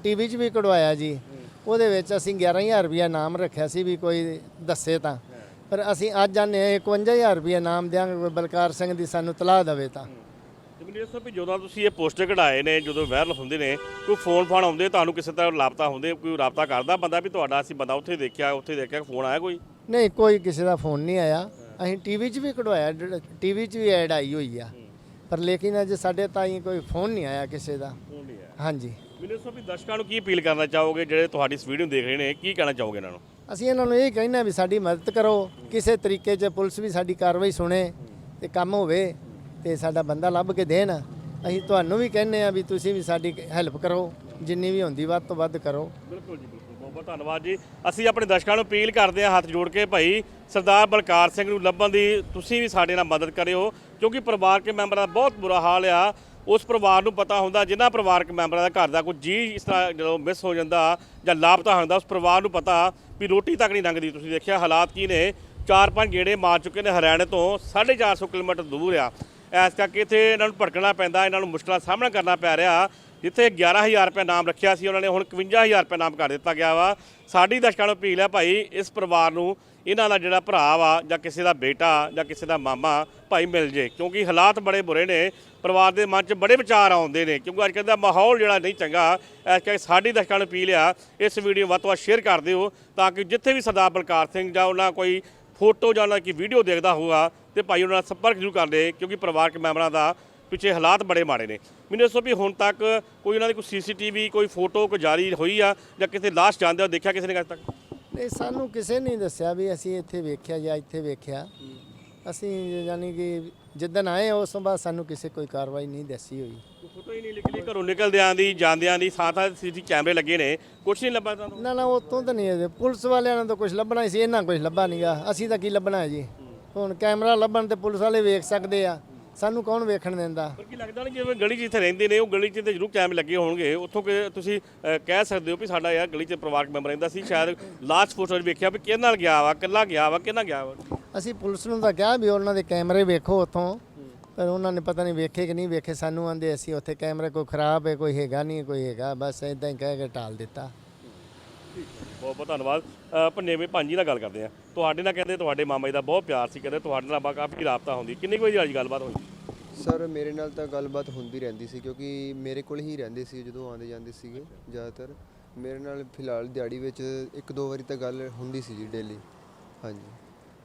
ਟੀਵੀ 'ਚ ਵੀ ਕਢਵਾਇਆ ਜੀ। ਉਹਦੇ ਵਿੱਚ ਅਸੀਂ 11000 ਰੁਪਇਆ ਨਾਮ ਰੱਖਿਆ ਸੀ ਵੀ ਕੋਈ ਦੱਸੇ ਤਾਂ। ਪਰ ਅਸੀਂ ਅੱਜ ਆਨੇ 51000 ਰੁਪਇਆ ਨਾਮ ਦਿਆਂਗੇ ਕੋਈ ਬਲਕਾਰ ਸਿੰਘ ਦੀ ਸਾਨੂੰ ਤਲਾਹ ਦੇਵੇ ਤਾਂ। ਮੈਨੂੰ ਇਸ ਵੀ ਜਦੋਂ ਤੁਸੀਂ ਇਹ ਪੋਸਟਰ ਕਢਾਏ ਨੇ ਜਦੋਂ ਵਾਇਰਲ ਹੁੰਦੇ ਨੇ ਕੋਈ ਫੋਨ ਫਾਨ ਆਉਂਦੇ ਤੁਹਾਨੂੰ ਕਿਸੇ ਤਰ੍ਹਾਂ ਲਾਪਤਾ ਹੁੰਦੇ ਕੋਈ ਰਾਬਤਾ ਕਰਦਾ ਬੰਦਾ ਵੀ ਤੁਹਾਡਾ ਅਸੀਂ ਬੰਦਾ ਉੱਥੇ ਦੇਖਿਆ ਉੱਥੇ ਦੇਖਿਆ ਫੋਨ ਆਇਆ ਕੋਈ? ਨਹੀਂ ਕੋਈ ਕਿਸੇ ਦਾ ਫੋਨ ਨਹੀਂ ਆਇਆ। ਅਸੀਂ ਟੀਵੀ 'ਚ ਵੀ ਕਢਵਾਇਆ ਟੀਵੀ 'ਚ ਵੀ ਐਡ ਆਈ ਹੋਈ ਆ। ਪਰ ਲੇਕਿਨ ਅਜੇ ਸਾਡੇ ਤਾਈਂ ਕੋਈ ਫੋਨ ਨਹੀਂ ਆਇਆ ਕਿਸੇ ਦਾ। ਫੋਨ ਨਹੀਂ ਆਇਆ। ਹਾਂਜੀ। ਮੈਨੂੰ ਇਸ ਵੀ ਦਰਸ਼ਕਾਂ ਨੂੰ ਕੀ ਅਪੀਲ ਕਰਨਾ ਚਾਹੋਗੇ ਜਿਹੜੇ ਤੁਹਾਡੀ ਇਸ ਵੀਡੀਓ ਦੇਖ ਰਹੇ ਨੇ ਕੀ ਕਹਿਣਾ ਚਾਹੋਗੇ ਇਹਨਾਂ ਨੂੰ? ਅਸੀਂ ਇਹਨਾਂ ਨੂੰ ਇਹ ਕਹਿੰਦੇ ਵੀ ਸਾਡੀ ਮਦਦ ਕਰੋ ਕਿਸੇ ਤਰੀਕੇ 'ਚ ਪੁਲਿਸ ਵੀ ਸਾਡੀ ਕਾਰਵਾਈ ਸੁਣੇ ਤੇ ਕੰਮ ਹੋਵੇ। ਤੇ ਸਾਡਾ ਬੰਦਾ ਲੱਭ ਕੇ ਦੇਣ। ਅਸੀਂ ਤੁਹਾਨੂੰ ਵੀ ਕਹਿੰਦੇ ਆ ਵੀ ਤੁਸੀਂ ਵੀ ਸਾਡੀ ਹੈਲਪ ਕਰੋ, ਜਿੰਨੀ ਵੀ ਹੁੰਦੀ ਵੱਧ ਤੋਂ ਵੱਧ ਕਰੋ। ਬਿਲਕੁਲ ਜੀ, ਬਿਲਕੁਲ। ਬਹੁਤ ਬਹੁਤ ਧੰਨਵਾਦ ਜੀ। ਅਸੀਂ ਆਪਣੇ ਦਰਸ਼ਕਾਂ ਨੂੰ ਅਪੀਲ ਕਰਦੇ ਹਾਂ ਹੱਥ ਜੋੜ ਕੇ ਭਾਈ, ਸਰਦਾਰ ਬਲਕਾਰ ਸਿੰਘ ਨੂੰ ਲੱਭਣ ਦੀ ਤੁਸੀਂ ਵੀ ਸਾਡੇ ਨਾਲ ਮਦਦ ਕਰਿਓ, ਕਿਉਂਕਿ ਪਰਿਵਾਰਕ ਮੈਂਬਰਾਂ ਦਾ ਬਹੁਤ ਬੁਰਾ ਹਾਲ ਆ। ਉਸ ਪਰਿਵਾਰ ਨੂੰ ਪਤਾ ਹੁੰਦਾ ਜਿਨ੍ਹਾਂ ਪਰਿਵਾਰਕ ਮੈਂਬਰਾਂ ਦਾ ਘਰ ਦਾ ਕੋਈ ਜੀ ਇਸ ਤਰ੍ਹਾਂ ਜਦੋਂ ਮਿਸ ਹੋ ਜਾਂਦਾ ਜਾਂ ਲਾਪਤਾ ਹੁੰਦਾ, ਉਸ ਪਰਿਵਾਰ ਨੂੰ ਪਤਾ ਵੀ ਰੋਟੀ ਤੱਕ ਨਹੀਂ ਲੰਘਦੀ। ਤੁਸੀਂ ਦੇਖਿਆ ਹਾਲਾਤ ਕੀ ਨੇ? ਚਾਰ ਪੰਜ ਗੇੜੇ ਮਾਰ ਚੁੱਕੇ ਨੇ ਹਰਿਆਣੇ ਤੋਂ 450 ਕਿਲੋਮੀਟਰ ਦੂਰ ਆ। ਇਸ ਕਰਕੇ ਇੱਥੇ ਇਹਨਾਂ ਨੂੰ ਭੜਕਣਾ ਪੈਂਦਾ, ਇਹਨਾਂ ਨੂੰ ਮੁਸ਼ਕਲਾਂ ਦਾ ਸਾਹਮਣਾ ਕਰਨਾ ਪੈ ਰਿਹਾ। ਜਿੱਥੇ 11000 ਰੁਪਏ ਨਾਮ ਰੱਖਿਆ ਸੀ, ਉਹਨਾਂ ਨੇ ਹੁਣ 51000 ਰੁਪਏ ਨਾਮ ਕਰ ਦਿੱਤਾ ਗਿਆ ਵਾ। ਸਾਡੀ ਦਰਸ਼ਕਾਂ ਨੂੰ ਅਪੀਲ ਹੈ ਭਾਈ, ਇਸ ਪਰਿਵਾਰ ਨੂੰ ਇਹਨਾਂ ਦਾ ਜਿਹੜਾ ਭਰਾ ਵਾ ਜਾਂ ਕਿਸੇ ਦਾ ਬੇਟਾ ਜਾਂ ਕਿਸੇ ਦਾ ਮਾਮਾ ਭਾਈ ਮਿਲ ਜੇ, ਕਿਉਂਕਿ ਹਾਲਾਤ ਬੜੇ ਬੁਰੇ ਨੇ, ਪਰਿਵਾਰ ਦੇ ਮਨ 'ਚ ਬੜੇ ਵਿਚਾਰ ਆਉਂਦੇ ਨੇ, ਕਿਉਂਕਿ ਅੱਜ ਕੱਲ੍ਹ ਦਾ ਮਾਹੌਲ ਜਿਹੜਾ ਨਹੀਂ ਚੰਗਾ। ਇਸ ਕਰਕੇ ਸਾਡੀ ਦਰਸ਼ਕਾਂ ਨੂੰ ਅਪੀਲ ਆ, ਇਸ ਵੀਡੀਓ ਵੱਧ ਤੋਂ ਵੱਧ ਸ਼ੇਅਰ ਕਰ ਦਿਓ, ਤਾਂ ਕਿ ਜਿੱਥੇ ਵੀ ਸਰਦਾਰ ਬਲਕਾਰ ਸਿੰਘ ਜਾਂ ਉਹਨਾਂ ਕੋਈ ਫੋਟੋ ਜਾਂ ਉਹਨਾਂ ਦੀ ਵੀਡੀਓ ਦੇਖਦਾ ਹੋਊਗਾ ਤੇ ਭਾਈ ਉਹਨਾਂ ਨਾਲ ਸੰਪਰਕ ਜ਼ਰੂਰ ਕਰ ਲੈ ਕਿਉਂਕਿ ਪਰਿਵਾਰਕ ਮੈਂਬਰਾਂ ਦਾ ਪਿੱਛੇ ਹਾਲਾਤ ਬੜੇ ਮਾੜੇ ਨੇ। ਮੈਨੂੰ ਦੱਸੋ ਵੀ ਹੁਣ ਤੱਕ ਕੋਈ ਉਹਨਾਂ ਦੀ ਕੋਈ ਸੀਸੀਟੀਵੀ ਕੋਈ ਫੋਟੋ ਕੋਈ ਜਾਰੀ ਹੋਈ ਆ ਜਾਂ ਕਿਸੇ ਲਾਸ਼ ਜਾਂਦੇ ਹੋ ਦੇਖਿਆ ਕਿਸੇ ਨੇ ਅੱਜ ਤੱਕ? ਨਹੀਂ ਸਾਨੂੰ ਕਿਸੇ ਨੇ ਦੱਸਿਆ ਵੀ ਅਸੀਂ ਇੱਥੇ ਵੇਖਿਆ ਜਾਂ ਇੱਥੇ ਵੇਖਿਆ। ਅਸੀਂ ਯਾਨੀ ਕਿ ਜਿੱਦਣ ਆਏ ਉਸ ਤੋਂ ਬਾਅਦ ਸਾਨੂੰ ਕਿਸੇ ਕੋਈ ਕਾਰਵਾਈ ਨਹੀਂ ਦੱਸੀ ਹੋਈ। ਫੋਟੋ ਹੀ ਨਹੀਂ ਨਿਕਲੀ ਘਰੋਂ ਨਿਕਲਦਿਆਂ ਦੀ ਜਾਂਦਿਆਂ ਦੀ ਸਾਥ ਸਾਥ ਸੀਸੀ ਕੈਮਰੇ ਲੱਗੇ ਨੇ। ਕੁਛ ਨਹੀਂ ਲੱਭਾ ਤੁਹਾਨੂੰ? ਨਾ ਨਾ ਉਤੋਂ ਤਾਂ ਨਹੀਂ ਪੁਲਿਸ ਵਾਲਿਆਂ ਨੇ ਤਾਂ ਕੁਝ ਲੱਭਣਾ ਸੀ ਇਹਨਾਂ ਕੁਝ ਲੱਭਾ ਨਹੀਂਗਾ ਅਸੀਂ ਤਾਂ ਕੀ ਲੱਭਣਾ ਹੈ ਜੀ? ਹੁਣ ਕੈਮਰਾ ਲੱਭਣ ਤੇ ਪੁਲਿਸ ਵਾਲੇ ਵੇਖ ਸਕਦੇ ਆ। ਸਾਨੂੰ ਕੌਣ ਵੇਖਣ ਦਿੰਦਾ? ਪਰ ਕੀ ਲੱਗਦਾ ਨਹੀਂ ਜਿਵੇਂ ਗਲੀ 'ਚ ਇੱਥੇ ਰਹਿੰਦੇ ਨੇ ਉਹ ਗਲੀ 'ਚ ਤੇ ਜ਼ਰੂਰ ਕੈਮਰੇ ਲੱਗੇ ਹੋਣਗੇ। ਉੱਥੋਂ ਕਿ ਤੁਸੀਂ ਕਹਿ ਸਕਦੇ ਹੋ ਵੀ ਸਾਡਾ ਯਾਰ ਗਲੀ 'ਚ ਪਰਿਵਾਰਕ ਮੈਂਬਰ ਰਹਿੰਦਾ ਸੀ। ਸ਼ਾਇਦ ਲਾਸਟ ਫੋਟੋ 'ਚ ਵੇਖਿਆ ਵੀ ਕਿਹਦੇ ਨਾਲ ਗਿਆ ਵਾ ਇਕੱਲਾ ਗਿਆ ਵਾ ਕਿਹਨਾਂ ਗਿਆ ਵਾ? ਅਸੀਂ ਪੁਲਿਸ ਨੂੰ ਤਾਂ ਕਿਹਾ ਵੀ ਉਹਨਾਂ ਦੇ ਕੈਮਰੇ ਵੇਖੋ ਉੱਥੋਂ। ਪਰ ਉਹਨਾਂ ਨੇ ਪਤਾ ਨਹੀਂ ਵੇਖੇ ਕਿ ਨਹੀਂ ਵੇਖੇ। ਸਾਨੂੰ ਆਂਦੇ ਅਸੀਂ ਉੱਥੇ ਕੈਮਰੇ ਕੋਈ ਖਰਾਬ ਹੈ ਕੋਈ ਹੈਗਾ ਨਹੀਂ ਕੋਈ ਹੈਗਾ। ਬਸ ਇਦਾਂ ਹੀ ਕਹਿ ਕੇ ਟਾਲ ਦਿੱਤਾ। ਬਹੁਤ ਬਹੁਤ ਧੰਨਵਾਦ। ਅਹ, ਪੰਨੇਵੇਂ ਭਾਂਜੀ ਨਾਲ ਗੱਲ ਕਰਦੇ ਆ ਤੁਹਾਡੇ ਨਾਲ ਕਹਿੰਦੇ ਤੁਹਾਡੇ ਮਾਮਾ ਜੀ ਦਾ ਬਹੁਤ ਪਿਆਰ ਸੀ ਕਹਿੰਦੇ ਤੁਹਾਡੇ ਨਾਲ ਬਾ ਕਾਫੀ ਰਾਬਤਾ ਹੁੰਦੀ। ਕਿੰਨੀ ਕੁ ਅੱਜ ਗੱਲਬਾਤ ਹੋਈ? ਸਰ ਮੇਰੇ ਨਾਲ ਤਾਂ ਗੱਲਬਾਤ ਹੁੰਦੀ ਰਹਿੰਦੀ ਸੀ ਕਿਉਂਕਿ ਮੇਰੇ ਕੋਲ ਹੀ ਰਹਿੰਦੇ ਸੀ ਜਦੋਂ ਆਉਂਦੇ ਜਾਂਦੇ ਸੀਗੇ ਜ਼ਿਆਦਾਤਰ। ਮੇਰੇ ਨਾਲ ਫਿਲਹਾਲ ਦਿਹਾੜੀ ਵਿੱਚ ਇੱਕ ਦੋ ਵਾਰੀ ਤਾਂ ਗੱਲ ਹੁੰਦੀ ਸੀ ਜੀ ਡੇਲੀ ਹਾਂਜੀ।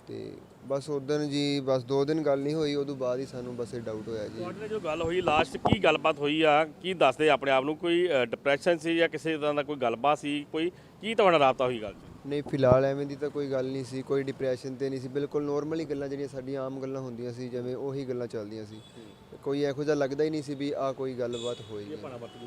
ਤੇ ਬਸ ਉਦੋਂ ਜੀ ਬਸ ਦੋ ਦਿਨ ਗੱਲ ਨਹੀਂ ਹੋਈ ਉਦੋਂ ਬਾਅਦ ਹੀ ਸਾਨੂੰ ਬਸ ਇਹ ਡਾਊਟ ਹੋਇਆ ਜੀ। ਤੁਹਾਡੇ ਨਾਲ ਜੋ ਗੱਲ ਹੋਈ ਲਾਸਟ ਕੀ ਗੱਲਬਾਤ ਹੋਈ ਆ? ਕੀ ਦੱਸਦੇ ਆਪਣੇ ਆਪ ਨੂੰ? ਕੋਈ ਡਿਪਰੈਸ਼ਨ ਸੀ ਜਾਂ ਕਿਸੇ ਤਰ੍ਹਾਂ ਦਾ ਕੋਈ ਗੱਲਬਾਤ ਸੀ? ਕੋਈ ਕੀ ਤੁਹਾਡਾ ਰਾਬਤਾ ਹੋਈ ਗੱਲ 'ਚ? ਨਹੀਂ ਫਿਲਹਾਲ ਐਵੇਂ ਦੀ ਤਾਂ ਕੋਈ ਗੱਲ ਨਹੀਂ ਸੀ ਕੋਈ ਡਿਪਰੈਸ਼ਨ ਤੇ ਨਹੀਂ ਸੀ। ਬਿਲਕੁਲ ਨੋਰਮਲ ਹੀ ਗੱਲਾਂ ਜਿਹੜੀਆਂ ਸਾਡੀਆਂ ਆਮ ਗੱਲਾਂ ਹੁੰਦੀਆਂ ਸੀ ਜਿਵੇਂ ਉਹੀ ਗੱਲਾਂ ਚੱਲਦੀਆਂ ਸੀ। ਕੋਈ ਇਹੋ ਜਿਹਾ ਲੱਗਦਾ ਹੀ ਨਹੀਂ ਸੀ ਵੀ ਆ ਕੋਈ ਗੱਲਬਾਤ ਹੋਈ ਹੈ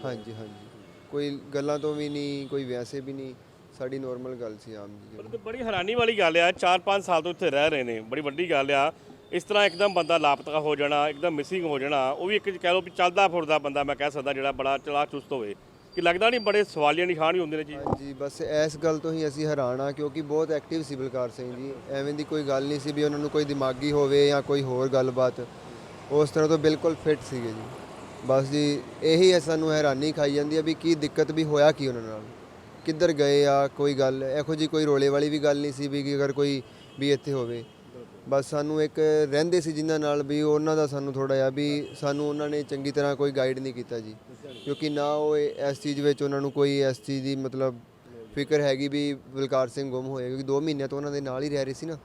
ਹਾਂਜੀ ਹਾਂਜੀ। ਕੋਈ ਗੱਲਾਂ ਤੋਂ ਵੀ ਨਹੀਂ ਕੋਈ ਵੈਸੇ ਵੀ ਨਹੀਂ। ਸਾਡੀ ਨੋਰਮਲ ਗੱਲ ਸੀ ਆਮ ਜੀ। ਬੜੀ ਹੈਰਾਨੀ ਵਾਲੀ ਗੱਲ ਆ 4-5 ਸਾਲ ਤੋਂ ਇੱਥੇ ਰਹਿ ਰਹੇ ਨੇ ਬੜੀ ਵੱਡੀ ਗੱਲ ਆ। ਇਸ ਤਰ੍ਹਾਂ ਇੱਕਦਮ ਬੰਦਾ ਲਾਪਤਾ ਹੋ ਜਾਣਾ ਇੱਕਦਮ ਮਿਸਿੰਗ ਹੋ ਜਾਣਾ ਉਹ ਵੀ ਇੱਕ ਕਹਿ ਲਓ ਵੀ ਚੱਲਦਾ ਫੁਰਦਾ ਬੰਦਾ ਮੈਂ ਕਹਿ ਸਕਦਾ ਜਿਹੜਾ ਬੜਾ ਚਲਾ ਚੁਸਤ ਹੋਵੇ। ਕਿ ਲੱਗਦਾ ਨਹੀਂ ਬੜੇ ਸਵਾਲੀਆ ਨਿਸ਼ਾਨ ਹੀ ਹੁੰਦੇ ਨੇ ਜੀ? ਹਾਂਜੀ, ਬਸ ਇਸ ਗੱਲ ਤੋਂ ਹੀ ਅਸੀਂ ਹੈਰਾਨ ਆ ਕਿਉਂਕਿ ਬਹੁਤ ਐਕਟਿਵ ਸੀ ਬਲਕਾਰ ਸਿੰਘ ਜੀ। ਐਵੇਂ ਦੀ ਕੋਈ ਗੱਲ ਨਹੀਂ ਸੀ ਵੀ ਉਹਨਾਂ ਨੂੰ ਕੋਈ ਦਿਮਾਗੀ ਹੋਵੇ ਜਾਂ ਕੋਈ ਹੋਰ ਗੱਲਬਾਤ। ਉਸ ਤਰ੍ਹਾਂ ਤੋਂ ਬਿਲਕੁਲ ਫਿੱਟ ਸੀਗੇ ਜੀ। ਬਸ ਜੀ, ਇਹੀ ਹੈ ਸਾਨੂੰ ਹੈਰਾਨੀ ਖਾਈ ਜਾਂਦੀ ਆ ਵੀ ਕੀ ਦਿੱਕਤ ਵੀ ਹੋਇਆ ਕੀ ਉਹਨਾਂ ਨਾਲ? ਕਿੱਧਰ ਗਏ ਆ, ਕੋਈ ਗੱਲ, ਇਹੋ ਜੀ ਕੋਈ ਰੋਲੇ ਵਾਲੀ ਵੀ ਗੱਲ ਨਹੀਂ ਸੀ ਵੀ ਕਿ ਅਗਰ ਕੋਈ ਵੀ ਇੱਥੇ ਹੋਵੇ। ਬਸ ਸਾਨੂੰ ਇੱਕ ਰਹਿੰਦੇ ਸੀ ਜਿਨ੍ਹਾਂ ਨਾਲ ਵੀ ਉਹਨਾਂ ਦਾ ਸਾਨੂੰ ਥੋੜਾ ਜਿਹਾ ਵੀ ਸਾਨੂੰ ਉਹਨਾਂ ਨੇ ਚੰਗੀ ਤਰ੍ਹਾਂ ਕੋਈ ਗਾਈਡ ਨਹੀਂ ਕੀਤਾ ਜੀ। ਕਿਉਂਕਿ ਨਾ ਉਹ ਇਸ ਚੀਜ਼ ਵਿੱਚ ਉਹਨਾਂ ਨੂੰ ਕੋਈ ਇਸ ਚੀਜ਼ ਦੀ ਮਤਲਬ ਫਿਕਰ ਹੈਗੀ ਵੀ ਬਲਕਾਰ ਸਿੰਘ ਗੁੰਮ ਹੋਏ ਕਿਉਂਕਿ 2 ਮਹੀਨੇ ਤੋਂ ਉਹਨਾਂ ਦੇ ਨਾਲ ਹੀ ਰਹਿ ਰਹੇ ਸੀ ਨਾ।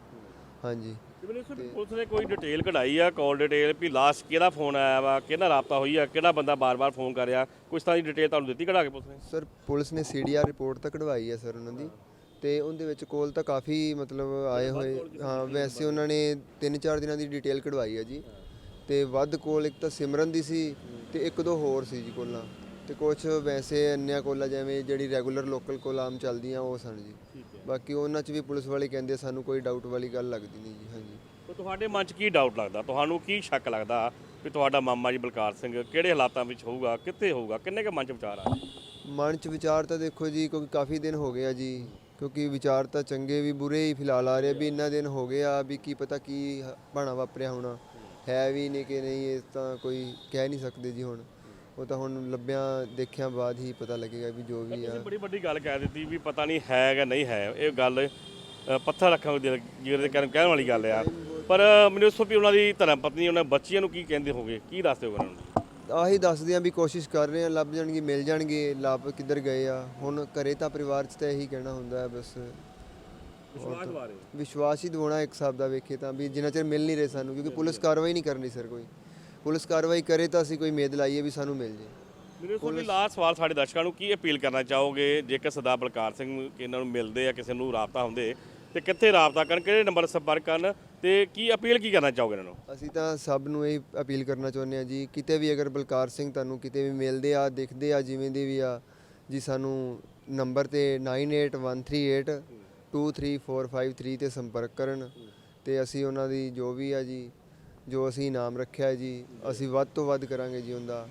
ਹਾਂਜੀ। ਤੇ ਪੁਲਿਸ ਨੇ ਕੋਈ ਡਿਟੇਲ ਕਢਾਈ ਆ ਕਾਲ ਡਿਟੇਲ ਵੀ ਲਾਸਟ ਕਿਹਦਾ ਫੋਨ ਆਇਆ ਵਾ ਕਿਹਦਾ ਰਾਬਤਾ ਹੋਈ ਆ ਕਿਹੜਾ ਬੰਦਾ ਬਾਰ-ਬਾਰ ਫੋਨ ਕਰ ਰਿਹਾ? ਕੁਛ ਤਰ੍ਹਾਂ ਦੀ ਡਿਟੇਲ ਤੁਹਾਨੂੰ ਦਿੱਤੀ ਕਢਾ ਕੇ ਪੁਲਿਸ ਨੇ? ਸਰ ਪੁਲਿਸ ਨੇ ਸੀਡੀਆਰ ਰਿਪੋਰਟ ਤਾਂ ਕਢਵਾਈ ਹੈ ਸਰ ਉਹਨਾਂ ਦੀ। ਤੇ ਉਹਦੇ ਵਿੱਚ ਕੋਲ ਤਾਂ ਕਾਫੀ ਮਤਲਬ ਆਏ ਹੋਏ ਹਾਂ ਵੈਸੇ ਉਹਨਾਂ ਨੇ 3-4 ਦਿਨਾਂ ਦੀ ਡਿਟੇਲ ਕਢਵਾਈ ਹੈ ਜੀ। ਤੇ ਵੱਧ ਕੋਲ ਇੱਕ ਤਾਂ ਸਿਮਰਨ ਦੀ ਸੀ ਤੇ ਇੱਕ ਦੋ ਹੋਰ ਸੀ ਜੀ ਕੋਲਾਂ। ਤੇ ਕੁਝ ਵੈਸੇ ਅੰਨਿਆ ਕੋਲਾਂ ਜਿਵੇਂ ਜਿਹੜੀ ਰੈਗੂਲਰ ਲੋਕਲ ਕੋਲ ਆਮ ਚੱਲਦੀਆਂ ਉਹ ਸਨ ਜੀ। ਬਾਕੀ ਉਹਨਾਂ 'ਚ ਵੀ ਪੁਲਿਸ ਵਾਲੇ ਕਹਿੰਦੇ ਸਾਨੂੰ ਕੋਈ ਡਾਊਟ ਵਾਲੀ ਗੱਲ ਲੱਗਦੀ ਨਹੀਂ ਜੀ ਹਾਂਜੀ। ਤੇ ਤੁਹਾਡੇ ਮਨ 'ਚ ਕੀ ਡਾਊਟ ਲੱਗਦਾ? ਤੁਹਾਨੂੰ ਕੀ ਸ਼ੱਕ ਲੱਗਦਾ ਵੀ ਤੁਹਾਡਾ ਮਾਮਾ ਜੀ ਬਲਕਾਰ ਸਿੰਘ ਕਿਹੜੇ ਹਾਲਾਤਾਂ ਵਿੱਚ ਹੋਊਗਾ ਕਿੱਥੇ ਹੋਊਗਾ? ਕਿੰਨੇ ਕੁ ਮਨ 'ਚ ਵਿਚਾਰ ਆ? ਮਨ 'ਚ ਵਿਚਾਰ ਤਾਂ ਦੇਖੋ ਜੀ ਕਿਉਂਕਿ ਕਾਫੀ ਦਿਨ ਹੋ ਗਏ ਆ ਜੀ। ਕਿਉਂਕਿ ਵਿਚਾਰ ਤਾਂ ਚੰਗੇ ਵੀ ਬੁਰੇ ਹੀ ਫਿਲਹਾਲ ਆ ਰਹੇ ਵੀ ਇੰਨਾ ਦਿਨ ਹੋ ਗਏ ਆ ਵੀ ਕੀ ਪਤਾ ਕੀ ਭਾਣਾ ਵਾਪਰਿਆ ਹੋਣਾ। ਹੈ ਵੀ ਨਹੀਂ ਕਿ ਨਹੀਂ ਇਹ ਤਾਂ ਕੋਈ ਕਹਿ ਨਹੀਂ ਸਕਦੇ ਜੀ ਹੁਣ। ਉਹ ਤਾਂ ਹੁਣ ਲੱਭਿਆਂ ਦੇਖਿਆਂ ਬਾਅਦ ਹੀ ਪਤਾ ਲੱਗੇਗਾ ਵੀ ਜੋ ਵੀ ਆ। ਤੁਸੀਂ ਬੜੀ ਵੱਡੀ ਗੱਲ ਕਹਿ ਦਿੱਤੀ ਵੀ ਪਤਾ ਨਹੀਂ ਹੈ ਜਾਂ ਨਹੀਂ ਹੈ। ਇਹ ਗੱਲ ਅ, ਪੱਥਰ ਰੱਖਣ ਦੇ ਜੀਰ ਦੇ ਕਹਿਣ ਕਹਿਣ ਵਾਲੀ ਗੱਲ ਆ। ਪਰ ਮੈਨੂੰ ਦੱਸੋ ਵੀ ਉਹਨਾਂ ਦੀ ਧਰਮ ਪਤਨੀ ਉਹਨਾਂ ਬੱਚਿਆਂ ਨੂੰ ਕੀ ਕਹਿੰਦੇ ਹੋਗੇ? ਕੀ ਦੱਸਦੇ ਹੋ ਉਹਨਾਂ ਨੂੰ? ਆਹੀ ਦੱਸਦੇ ਆ ਵੀ ਕੋਸ਼ਿਸ਼ ਕਰ ਰਹੇ ਆ ਲੱਭ ਜਾਣਗੇ ਮਿਲ ਜਾਣਗੇ ਲੱਭ ਕਿੱਧਰ ਗਏ ਆ। ਹੁਣ ਘਰੇ ਤਾਂ ਪਰਿਵਾਰ 'ਚ ਤਾਂ ਇਹੀ ਕਹਿਣਾ ਹੁੰਦਾ ਹੈ ਬਸ। ਵਿਸ਼ਵਾਸ ਬਾਰੇ ਵਿਸ਼ਵਾਸ ਹੀ ਦਿਵਾਉਣਾ ਇੱਕ ਹਿਸਾਬ ਦਾ ਵੇਖੇ ਤਾਂ ਵੀ ਜਿੰਨਾ ਚਿਰ ਮਿਲ ਨਹੀਂ ਰਹੇ ਸਾਨੂੰ ਕਿਉਂਕਿ ਪੁਲਿਸ ਕਾਰਵਾਈ ਨਹੀਂ ਕਰਨੀ ਸਰ ਕੋਈ। ਪੁਲਿਸ ਕਾਰਵਾਈ ਕਰੇ ਤਾਂ ਅਸੀਂ ਕੋਈ ਉਮੀਦ ਲਾਈਏ ਵੀ ਸਾਨੂੰ ਮਿਲ ਜੇ। ਦੱਸੋ ਵੀ ਲਾਸਟ ਸਵਾਲ ਸਾਡੇ ਦਰਸ਼ਕਾਂ ਨੂੰ ਕੀ ਅਪੀਲ ਕਰਨਾ ਚਾਹੋਗੇ? ਜੇਕਰ ਸਰਦਾਰ ਬਲਕਾਰ ਸਿੰਘ ਇਹਨਾਂ ਨੂੰ ਮਿਲਦੇ ਆ ਕਿਸੇ ਨੂੰ ਰਾਬਤਾ ਹੁੰਦੇ ਤੇ ਕਿੱਥੇ ਰਾਬਤਾ ਕਰਨ ਕਿਹੜੇ ਨੰਬਰ ਸੰਪਰਕ ਕਰਨ ਤੇ ਕੀ ਅਪੀਲ ਕੀ ਕਰਨਾ ਚਾਹੋਗੇ ਇਹਨਾਂ ਨੂੰ? ਅਸੀਂ ਤਾਂ ਸਭ ਨੂੰ ਇਹ ਅਪੀਲ ਕਰਨਾ ਚਾਹੁੰਦੇ ਆ ਜੀ ਕਿਤੇ ਵੀ ਅਗਰ ਬਲਕਾਰ ਸਿੰਘ ਤੁਹਾਨੂੰ ਕਿਤੇ ਵੀ ਮਿਲਦੇ ਆ ਦਿਖਦੇ ਆ ਜਿਵੇਂ ਦੇ ਵੀ ਆ ਜੀ ਸਾਨੂੰ ਨੰਬਰ ਤੇ 98138 23453 ਤੇ ਸੰਪਰਕ ਕਰਨ ਤੇ ਅਸੀਂ ਉਹਨਾਂ ਦੀ ਜੋ ਵੀ ਆ ਜੀ ਜੋ ਅਸੀਂ ਇਨਾਮ ਰੱਖਿਆ ਜੀ ਅਸੀਂ ਵੱਧ ਤੋਂ ਵੱਧ ਕਰਾਂਗੇ ਜੀ ਉਹਦਾ।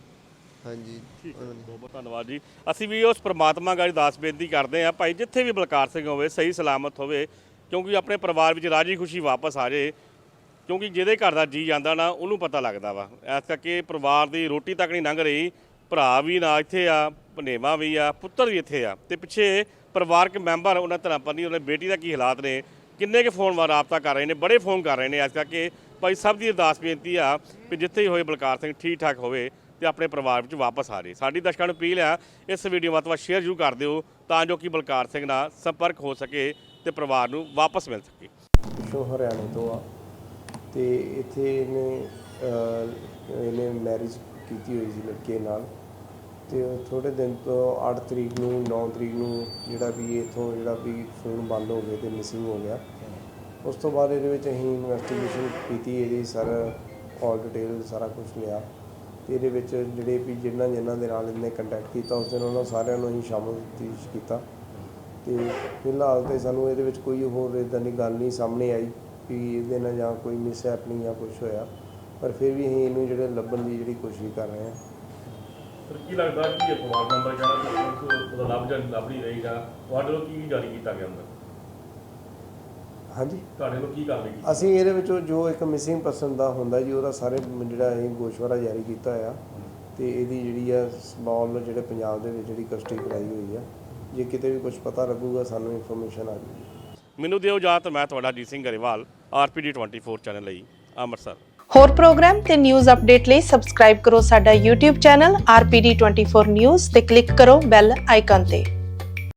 ਹਾਂਜੀ ਉਹਨਾਂ ਬਹੁਤ ਬਹੁਤ ਧੰਨਵਾਦ ਜੀ। ਅਸੀਂ ਵੀ ਉਸ ਪ੍ਰਮਾਤਮਾ ਗਾੜੀ ਦਾਸ ਬੇਨਤੀ ਕਰਦੇ ਹਾਂ ਭਾਈ ਜਿੱਥੇ ਵੀ ਬਲਕਾਰ ਸਿੰਘ ਹੋਵੇ ਸਹੀ ਸਲਾਮਤ ਹੋਵੇ ਕਿਉਂਕਿ ਆਪਣੇ ਪਰਿਵਾਰ ਵਿੱਚ ਰਾਜੀ ਖੁਸ਼ੀ ਵਾਪਸ ਆ ਜੇ, ਕਿਉਂਕਿ ਜਿਹਦੇ ਘਰ ਦਾ ਜੀ ਜਾਂਦਾ ਨਾ, ਉਹਨੂੰ ਪਤਾ ਲੱਗਦਾ ਵਾ। ਇਸ ਕਰਕੇ ਪਰਿਵਾਰ ਦੀ ਰੋਟੀ ਤੱਕ ਨਹੀਂ ਲੰਘ ਰਹੀ, ਭਰਾ ਵੀ ਨਾ ਇੱਥੇ ਆ, ਭਨੇਵਾ ਵੀ ਆ, ਪੁੱਤਰ ਵੀ ਇੱਥੇ ਆ। ਤੇ ਪਿੱਛੇ ਪਰਿਵਾਰਕ ਮੈਂਬਰ ਉਹਨਾਂ ਧਰਮ ਪਤਨੀ ਉਹਨਾਂ ਬੇਟੀ ਦਾ ਕੀ ਹਾਲਾਤ ਨੇ, ਕਿੰਨੇ ਕੇ ਫੋਨ ਵਾ ਰਾਬਤਾ ਕਰ ਰਹੇ ਨੇ, ਬੜੇ ਫੋਨ ਕਰ ਰਹੇ ਨੇ। ਅੱਜ ਕਰਕੇ ਭਾਈ ਸਭ ਦੀ ਅਰਦਾਸ ਬੇਨਤੀ ਆ ਕਿ ਜਿੱਥੇ ਹੀ ਹੋਏ ਬਲਕਾਰ ਸਿੰਘ ਠੀਕ ਠਾਕ ਹੋਵੇ ਤੇ ਆਪਣੇ ਪਰਿਵਾਰ ਵਿੱਚ ਵਾਪਸ ਆ ਜਾਏ ਸਾਡੀ ਦਰਸ਼ਕਾਂ ਨੂੰ ਅਪੀਲ ਆ, ਇਸ ਵੀਡੀਓ ਵੱਧ ਤੋਂ ਵੱਧ ਸ਼ੇਅਰ ਜ਼ਰੂਰ ਕਰ ਦਿਓ, ਤਾਂ ਜੋ ਕਿ ਬਲਕਾਰ ਸਿੰਘ ਨਾਲ ਸੰਪਰਕ ਹੋ ਸਕੇ। ਤੇ ਪਰਿਵਾਰ ਨੂੰ ਵਾਪਸ ਮਿਲ ਸਕੇ। ਪਿੱਛੋਂ ਹਰਿਆਣੇ ਤੋਂ ਆ, ਤੇ ਇੱਥੇ ਇਹਨੇ ਇਹਨੇ ਮੈਰਿਜ ਕੀਤੀ ਹੋਈ ਸੀ ਲੜਕੇ ਨਾਲ। ਤੇ ਥੋੜੇ ਦਿਨ ਤੋਂ 8 ਤਰੀਕ ਨੂੰ 9 ਤਰੀਕ ਨੂੰ ਜਿਹੜਾ ਵੀ ਇਥੋਂ ਜਿਹੜਾ ਵੀ ਫੋਨ ਬੰਦ ਹੋ ਗਿਆ ਤੇ ਮਿਸਿੰਗ ਹੋ ਗਿਆ। ਉਸ ਤੋਂ ਬਾਅਦ ਇਹਦੇ ਵਿੱਚ ਅਸੀਂ ਇਨਵੈਸਟੀਗੇਸ਼ਨ ਕੀਤੀ, ਇਹਦੀ ਸਰ ਆਲ ਡਿਟੇਲ ਸਾਰਾ ਕੁਝ ਲਿਆ। ਤੇ ਇਹਦੇ ਵਿੱਚ ਜਿਹੜੇ ਵੀ ਜਿਨ੍ਹਾਂ ਜਿਨ੍ਹਾਂ ਦੇ ਨਾਲ ਇਹਨੇ ਕੰਟੈਕਟ ਕੀਤਾ, ਉਸ ਦਿਨ ਉਹਨਾਂ ਸਾਰਿਆਂ ਨੂੰ ਅਸੀਂ ਸ਼ਾਮਲ ਕੀਤਾ। ਤੇ ਫਿਲਹਾਲ ਤੇ ਸਾਨੂੰ ਇਹਦੇ ਵਿੱਚ ਕੋਈ ਹੋਰ ਇਦਾਂ ਦੀ ਗੱਲ ਨਹੀਂ ਸਾਹਮਣੇ ਆਈ ਕਿ ਇਹਦੇ ਨਾਲ ਜਾਂ ਕੋਈ ਮਿਸ ਹੈਪਨਿੰਗ ਜਾਂ ਕੁਝ ਹੋਇਆ। ਪਰ ਫਿਰ ਵੀ ਅਸੀਂ ਇਹਨੂੰ ਜਿਹੜੇ ਲੱਭਣ ਦੀ ਜਿਹੜੀ ਕੋਸ਼ਿਸ਼ ਕਰ ਰਹੇ ਹਾਂ। ਸਰ ਕੀ ਲੱਗਦਾ ਕਿ ਇਹ ਪਰਿਵਾਰ ਮੈਂਬਰ ਜਿਹੜਾ ਉਹਦਾ ਲੱਭ ਜਾਂ ਲੱਭ ਨਹੀਂ ਰਹੇਗਾ? ਤੁਹਾਡੇ ਵੱਲੋਂ ਕੀ ਜਾਰੀ ਕੀਤਾ ਗਿਆ ਅੰਦਰ? ਹਾਂਜੀ। ਤੁਹਾਡੇ ਵੱਲੋਂ ਕੀ ਕਾਰਵਾਈ ਕੀਤੀ? ਅਸੀਂ ਇਹਦੇ ਵਿੱਚੋਂ ਜੋ ਇੱਕ ਮਿਸਿੰਗ ਪਰਸਨ ਦਾ ਹੁੰਦਾ ਜੀ ਉਹਦਾ ਸਾਰੇ ਜਿਹੜਾ ਅਸੀਂ ਗੋਸ਼ਵਾਰਾ ਜਾਰੀ ਕੀਤਾ ਹੋਇਆ। ਤੇ ਇਹਦੀ ਜਿਹੜੀ ਆ ਸਮਾਲ ਜਿਹੜੇ ਪੰਜਾਬ ਦੇ ਵਿੱਚ ਜਿਹੜੀ ਕਸਟਡੀ ਕਰਾਈ ਹੋਈ ਆ। ਜੇ ਕਿਤੇ ਵੀ ਕੁਝ ਪਤਾ ਲੱਗੂਗਾ ਸਾਨੂੰ ਇਨਫੋਰਮੇਸ਼ਨ ਆ ਜਾਊਗੀ। ਮੈਨੂੰ ਦਿਓ ਇਜਾਜ਼ਤ ਮੈਂ ਤੁਹਾਡਾ ਜੀਤ ਸਿੰਘ ਗਰੇਵਾਲ ਆਰਪੀਡੀ 24 ਚੈਨਲ ਲਈ ਅੰਮ੍ਰਿਤਸਰ। ਹੋਰ ਪ੍ਰੋਗਰਾਮ ਤੇ ਨਿਊਜ਼ ਅਪਡੇਟ ਲਈ ਸਬਸਕ੍ਰਾਈਬ ਕਰੋ ਸਾਡਾ YouTube ਚੈਨਲ RPD24 News ਤੇ ਕਲਿੱਕ ਕਰੋ ਬੈਲ ਆਈਕਨ ਤੇ।